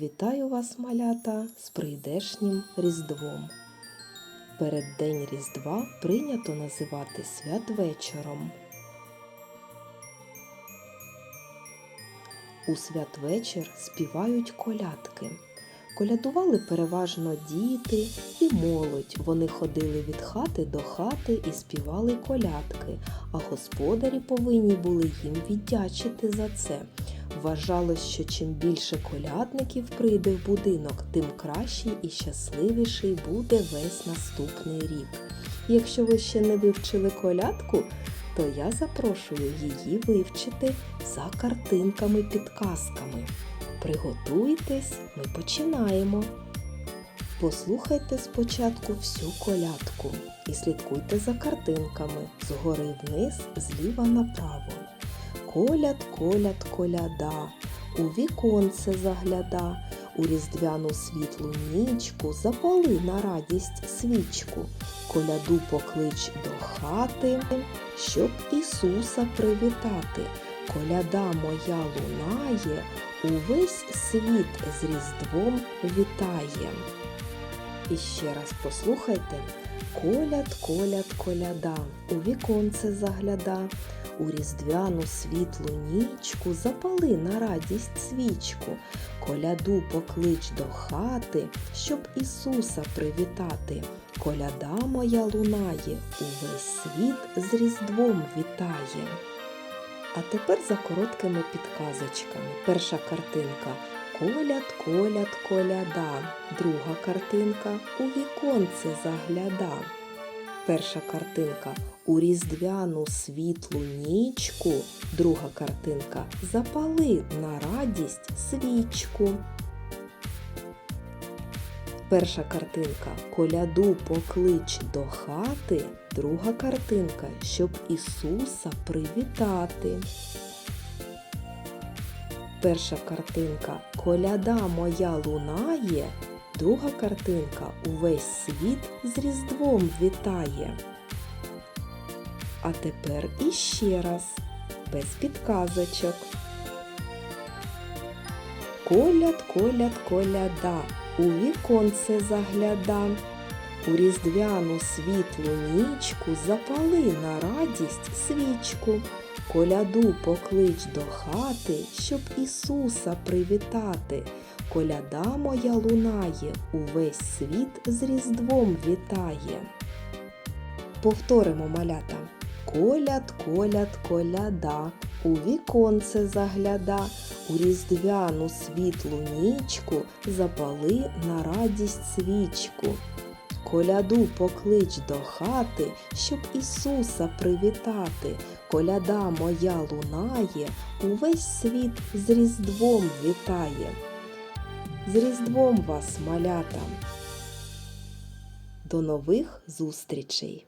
Вітаю вас, малята, з прийдешнім Різдвом. Переддень Різдва прийнято називати святвечором. У святвечір співають колядки. Колядували переважно діти і молодь. Вони ходили від хати до хати і співали колядки, а господарі повинні були їм віддячити за це. Вважалось, що чим більше колядників прийде в будинок, тим кращий і щасливіший буде весь наступний рік. Якщо ви ще не вивчили колядку, то я запрошую її вивчити за картинками-підказками. Приготуйтесь, ми починаємо. Послухайте спочатку всю колядку і слідкуйте за картинками згори вниз, зліва направо. Коляд, коляд, коляда, у віконце загляда, у різдвяну світлу нічку запали на радість свічку, коляду поклич до хати, щоб Ісуса привітати. Коляда моя лунає, увесь світ з Різдвом вітає. І ще раз послухайте. Коляд, коляд, коляда, у віконце загляда, у різдвяну світлу нічку запали на радість свічку, коляду поклич до хати, щоб Ісуса привітати. Коляда моя лунає, увесь світ з Різдвом вітає. А тепер за короткими підказочками. Перша картинка Коляд, коляд, коляда. Друга картинка у віконце загляда. Перша картинка у різдвяну світлу нічку. Друга картинка запали на радість свічку. Перша картинка коляду поклич до хати. Друга картинка, щоб Ісуса привітати. Перша картинка Коляда моя лунає. Друга картинка Увесь світ з Різдвом вітає. А тепер іще раз, без підказочок. Коляд, коляд, коляда, у віконце загляда. У різдвяну світлу нічку запали на радість свічку. Коляду поклич до хати, щоб Ісуса привітати. Коляда моя лунає, увесь світ з Різдвом вітає. Повторимо малята. Коляд, коляд, коляда, у віконце загляда, у різдвяну світлу нічку запали на радість свічку. Коляду поклич до хати, щоб Ісуса привітати. Коляда моя лунає, увесь світ з Різдвом вітає. З Різдвом вас, малята! До нових зустрічей!